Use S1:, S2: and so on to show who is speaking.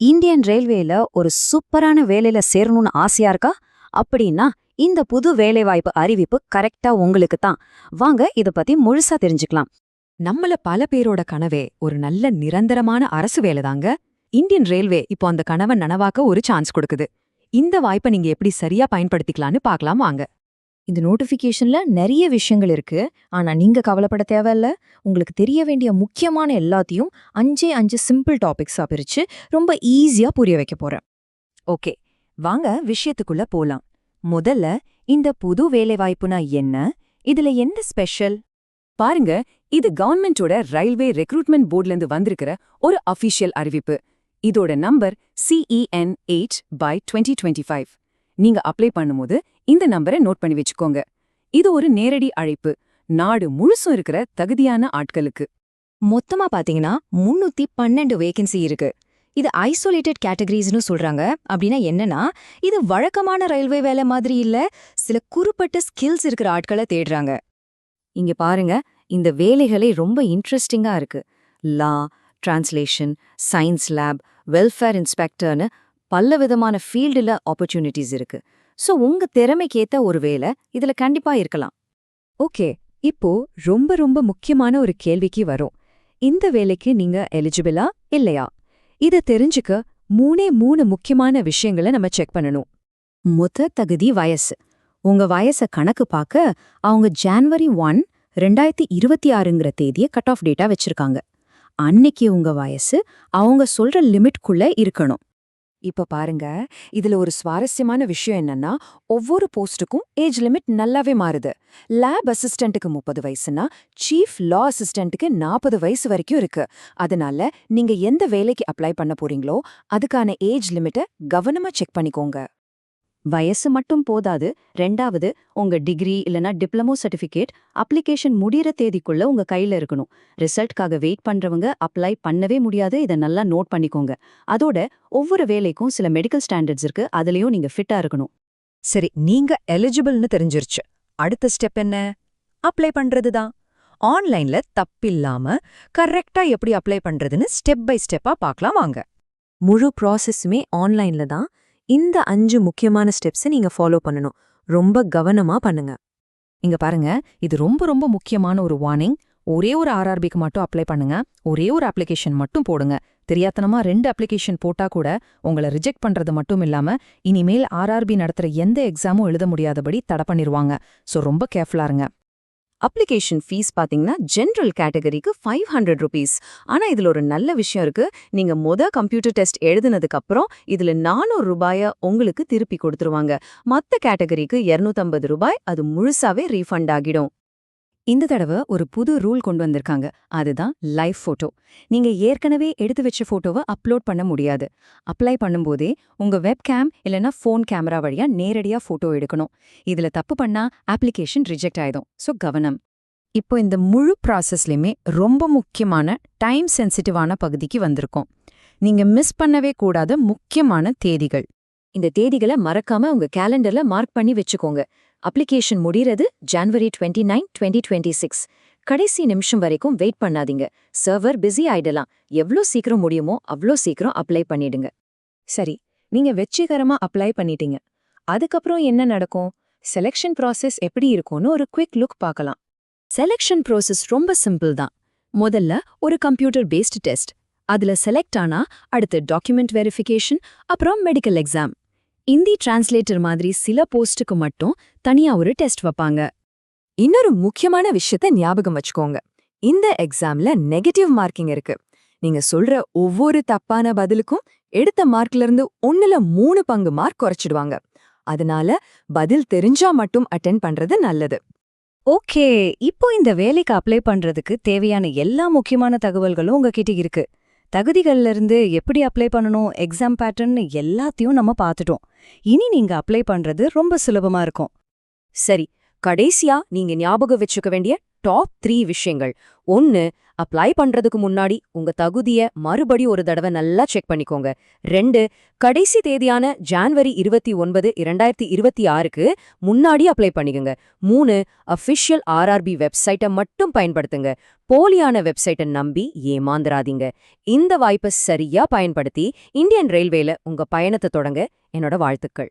S1: Indian ரயில்வேல ஒரு சூப்பரான வேலையில சேரணும்னு ஆசையா இருக்கா? அப்படின்னா இந்த புது வேலைவாய்ப்பு அறிவிப்பு கரெக்டா உங்களுக்கு தான். வாங்க இத பத்தி முழுசா தெரிஞ்சுக்கலாம்.
S2: நம்மள பல பேரோட கனவே ஒரு நல்ல நிரந்தரமான அரசு வேலைதாங்க இந்தியன் ரயில்வே இப்போ அந்த கனவை நனவாக்க ஒரு சான்ஸ் கொடுக்குது. இந்த வாய்ப்பை நீங்க எப்படி சரியா பயன்படுத்திக்கலாம்னு பார்க்கலாம் வாங்க.
S3: இந்த நோட்டிஃபிகேஷன்ல நிறைய விஷயங்கள் இருக்கு. ஆனா நீங்க கவலைப்பட தேவையில்ல. உங்களுக்கு தெரிய வேண்டிய முக்கியமான எல்லாத்தையும் அஞ்சே அஞ்சு சிம்பிள் டாபிக்ஸா பிரிச்சு ரொம்ப ஈஸியா புரிய வைக்க போறேன்.
S2: ஓகே வாங்க விஷயத்துக்குள்ள போலாம். முதல்ல இந்த புது வேலைவாய்ப்புனா என்ன? இதுல என்ன ஸ்பெஷல் பாருங்க இது கவர்மெண்டோட ரயில்வே ரெக்ரூட்மெண்ட் போர்ட்ல இருந்து வந்திருக்கிற ஒரு அஃபிஷியல் அறிவிப்பு. இதோட number CEN eight by twenty twenty five நீங்க அப்ளை பண்ணும்போது இந்த நம்பரை நோட் பண்ணி வச்சுக்கோங்க. இது ஒரு நேரடி அழைப்பு. நாடு முழுசும் இருக்கிற தகுதியான ஆட்களுக்கு.
S3: மொத்தமா பாத்தீங்கன்னா முன்னூத்தி பன்னெண்டு வேகன்சி இருக்கு. இது ஐசோலேட்டட் கேட்டகரிஸ்னு சொல்றாங்க. அப்படின்னா என்னன்னா இது வழக்கமான ரயில்வே வேலை மாதிரி இல்ல சில குறிப்பிட்ட ஸ்கில்ஸ் இருக்கிற ஆட்களை தேடுறாங்க.
S1: இங்க பாருங்க இந்த வேலைகளே ரொம்ப இன்ட்ரெஸ்டிங்கா இருக்கு. Law translation science lab welfare இன்ஸ்பெக்டர்னு பல்ல விதமான ஃபீல்டுல ஆப்பர்ச்சுனிட்டிஸ் இருக்கு. சோ உங்க திறமைக்கேத்த ஒரு வேலை இதுல கண்டிப்பா இருக்கலாம்.
S2: ஓகே இப்போ ரொம்ப ரொம்ப முக்கியமான ஒரு கேள்விக்கு வரும். இந்த வேலைக்கு நீங்க எலிஜிபிளா இல்லையா? இத தெரிஞ்சுக்க மூணே மூணு முக்கியமான விஷயங்களை நம்ம செக் பண்ணணும்.
S1: முத தகுதி வயசு. உங்க வயசை கணக்கு பார்க்க அவங்க ஜான்வரி ஒன் ரெண்டாயிரத்தி இருபத்தி ஆறுங்கிற தேதியை கட் ஆஃப் டேட்டா வச்சிருக்காங்க. அன்னைக்கு உங்க வயசு அவங்க சொல்ற லிமிட்குள்ள இருக்கணும்.
S2: இப்ப பாருங்க இதுல ஒரு சுவாரஸ்யமான விஷயம் என்னன்னா ஒவ்வொரு போஸ்டுக்கும் ஏஜ் லிமிட் நல்லாவே மாறுது. லேப் அசிஸ்டண்ட்டுக்கு முப்பது வயசுனா சீஃப் லா அசிஸ்டண்ட்டுக்கு நாற்பது வயசு வரைக்கும் இருக்கு. அதனால நீங்க எந்த வேலைக்கு அப்ளை பண்ண போறீங்களோ அதுக்கான ஏஜ் லிமிட்டை கவனமா செக் பண்ணிக்கோங்க.
S1: வயசு மட்டும் போதாது. ரெண்டாவது உங்க டிகிரி இல்லனா டிப்ளமோ சர்டிஃபிகேட் அப்ளிகேஷன் முடிகிற தேதிக்குள்ள உங்க கையில இருக்கணும். ரிசல்ட்காக வெயிட் பண்றவங்க அப்ளை பண்ணவே முடியாது. இதை நல்லா நோட் பண்ணிக்கோங்க. அதோட ஒவ்வொரு வேலைக்கும் சில மெடிக்கல் ஸ்டாண்டர்ட்ஸ் இருக்கு. அதுலயும் நீங்க ஃபிட்டா இருக்கணும்.
S2: சரி நீங்க எலிஜிபிள்னு தெரிஞ்சிருச்சு. அடுத்த ஸ்டெப் என்ன? அப்ளை பண்றதுதான் ஆன்லைன்ல தப்பில்லாம கரெக்டா எப்படி அப்ளை பண்றதுன்னு ஸ்டெப் பை ஸ்டெப்பா பார்க்கலாம் வாங்க. முழு ப்ராசஸுமே ஆன்லைன்ல தான். இந்த அஞ்சு முக்கியமான ஸ்டெப்ஸை நீங்க ஃபாலோ பண்ணணும். ரொம்ப கவனமா பண்ணுங்க. இங்க பாருங்க இது ரொம்ப ரொம்ப முக்கியமான ஒரு வார்னிங் ஒரே ஒரு ஆர்ஆர்பிக்கு மட்டும் அப்ளை பண்ணுங்க. ஒரே ஒரு அப்ளிகேஷன் மட்டும் போடுங்க. தெரியாத்தனமா ரெண்டு அப்ளிகேஷன் போட்டா கூட உங்களை ரிஜெக்ட் பண்றது மட்டும் இல்லாம இனிமேல் ஆர்ஆர்பி நடத்துற எந்த எக்ஸாமும் எழுத முடியாதபடி தடை பண்ணிருவாங்க. சோ ரொம்ப கேர்ஃபுல்லா இருங்க.
S1: அப்ளிகேஷன் ஃபீஸ் பாத்தீங்கன்னா ஜென்ரல் கேட்டகரிக்கு ஃபைவ் ஹண்ட்ரட் ருபீஸ் ஆனா இதுல ஒரு நல்ல விஷயம் இருக்கு. நீங்க மொத கம்ப்யூட்டர் டெஸ்ட் எழுதுனதுக்கு இதில் இதுல நானூறு ரூபாய உங்களுக்கு திருப்பி கொடுத்துருவாங்க. மத்த கேட்டகரிக்கு 250 ரூபாய் அது முழுசாவே ரீஃபண்ட் ஆகிடும்.
S2: இந்த தடவை ஒரு புது ரூல் கொண்டு வந்திருக்காங்க. அதுதான் லைவ் ஃபோட்டோ. நீங்க ஏற்கனவே எடுத்து வச்ச ஃபோட்டோவை அப்லோட் பண்ண முடியாது. அப்ளை பண்ணும்போதே உங்க வெப்கேம் இல்லனா ஃபோன் கேமரா வழியா நேரடியா ஃபோட்டோ எடுக்கணும். இதுல தப்பு பண்ணா அப்ளிகேஷன் ரிஜெக்ட் ஆயிடும். சோ கவனம். இப்போ இந்த முழு ப்ராசஸ்லையுமே ரொம்ப முக்கியமான டைம் சென்சிட்டிவான பகுதிக்கு வந்திருக்கோம். நீங்க மிஸ் பண்ணவே கூடாத முக்கியமான தேதிகள்.
S1: இந்த தேதிகளை மறக்காம உங்க கேலண்டர்ல மார்க் பண்ணி வச்சுக்கோங்க. அப்ளிகேஷன் முடியறது January twenty nine twenty twenty six. கடைசி நிமிஷம் வரைக்கும் வெயிட் பண்ணாதீங்க. சர்வர் பிஸி ஆயிடலாம். எவ்ளோ சீக்கிரம் முடியுமோ அவ்ளோ சீக்கிரம் அப்ளை பண்ணிடுங்க.
S2: சரி நீங்க வெற்றிகரமா அப்ளை பண்ணிட்டீங்க. அதுக்கப்புறம் என்ன நடக்கும்? செலெக்ஷன் ப்ராசஸ் எப்படி இருக்கும்னு ஒரு குவிக் லுக் பார்க்கலாம்.
S1: செலெக்ஷன் ப்ராசஸ் ரொம்ப சிம்பிள் தான். முதல்ல ஒரு கம்ப்யூட்டர் பேஸ்டு டெஸ்ட். அதுல செலக்ட் ஆனா அடுத்து டாக்குமெண்ட் வெரிஃபிகேஷன் அப்புறம் மெடிக்கல் எக்ஸாம். இந்தி டிரான்ஸ்லேட்டர் மாதிரி சில போஸ்ட்டுக்கு மட்டும் தனியா ஒரு டெஸ்ட் வைப்பாங்க.
S2: இன்னொரு முக்கியமான விஷயத்த ஞாபகம் வச்சுக்கோங்க. இந்த எக்ஸாம்ல நெகட்டிவ் மார்க்கிங் இருக்கு. நீங்க சொல்ற ஒவ்வொரு தப்பான பதிலுக்கும் எடுத்த மார்க்ல இருந்து ஒன்னுல மூணு பங்கு மார்க் குறைச்சிடுவாங்க. அதனால பதில் தெரிஞ்சா மட்டும் அட்டென்ட் பண்றது நல்லது.
S3: ஓகே இப்போ இந்த வேலைக்கு அப்ளை பண்றதுக்கு தேவையான எல்லா முக்கியமான தகவல்களும் உங்ககிட்ட இருக்கு. தகுதிகள்ல இருந்து எப்படி அப்ளை பண்ணணும் எக்ஸாம் பேட்டர்ன் எல்லாத்தையும் நம்ம பார்த்துட்டோம். இனி நீங்க அப்ளை பண்றது ரொம்ப சுலபமா இருக்கும்.
S1: சரி கடைசியா நீங்க ஞாபகம் வச்சுக்க வேண்டிய டாப் த்ரீ விஷயங்கள். ஒன்னு
S4: அப்ளை பண்றதுக்கு முன்னாடி உங்க தகுதிய மறுபடி ஒரு தடவை நல்லா செக் பண்ணிக்கோங்க. ரெண்டு கடைசி தேதியான ஜான்வரி இருபத்தி ஒன்பது இரண்டாயிரத்தி இருபத்தி ஆறுக்கு முன்னாடி அப்ளை பண்ணிக்கோங்க. மூணு அஃபிஷியல் ஆர்ஆர்பி வெப்சைட்டை மட்டும் பயன்படுத்துங்க. போலியான வெப்சைட்டை நம்பி ஏமாந்துராதீங்க இந்த வாய்ப்பை சரியா பயன்படுத்தி இந்தியன் ரயில்வேல உங்க பயணத்தை தொடங்க. என்னோட வாழ்த்துக்கள்.